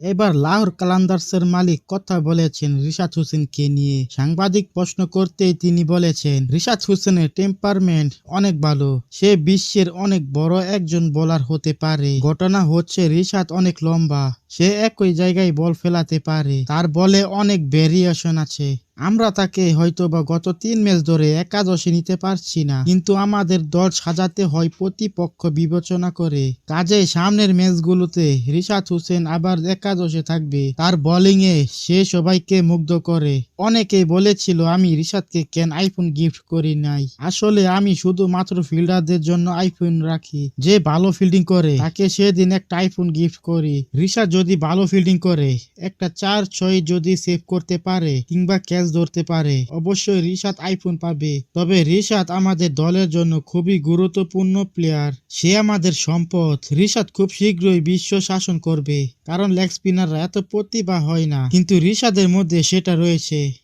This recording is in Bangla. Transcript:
এবার লাহোর কালান্দার্সের মালিক কথা বলেছেন রিশাদ হোসেনকে নিয়ে। সাংবাদিক প্রশ্ন করতেই তিনি বলেছেন, রিশাদ হোসেনের টেম্পারমেন্ট অনেক ভালো। সে বিশ্বের অনেক বড় একজন বলার হতে পারে। ঘটনা হচ্ছে রিশাদ অনেক লম্বা। সে একই জায়গায় বল ফেলাতে পারে। তার বলে অনেক ভেরিয়েশন আছে। আমরা তাকে হয়তো বা গত তিন ম্যাচ ধরে একাদশে নিতে পারছি না, কিন্তু আমাদের দল সাজাতে হয় প্রতিপক্ষ বিবেচনা করে। কাজে সামনের ম্যাচগুলোতে রিশাদ হোসেন আবার একাদশে থাকবে। তার বোলিং এ সে সবাইকে মুগ্ধ করে। অনেকে বলেছিল, আমি রিশাদকে কেন আইফোন গিফট করি নাই? আসলে আমি শুধুমাত্র ফিল্ডারদের জন্য আইফোন রাখি, যে ভালো ফিল্ডিং করে। তাকে সেদিন একটা আইফোন গিফট করি। রিশাদ যদি ভালো ফিল্ডিং করে, একটা চার ছয় যদি সেভ করতে পারে, কিংবা ক্যাচ ধরতে পারে। অবশ্যই রিশাদ আইফোন পাবে। তবে রিশাদ আমাদের দলের জন্য খুবই গুরুত্বপূর্ণ প্লেয়ার সে আমাদের সম্পদ। রিশাদ খুব শীঘ্রই বিশ্ব শাসন করবে। কারণ লেগ স্পিনাররা এত প্রতিভা হয় না। কিন্তু রিশাদের মধ্যে সেটা রয়েছে।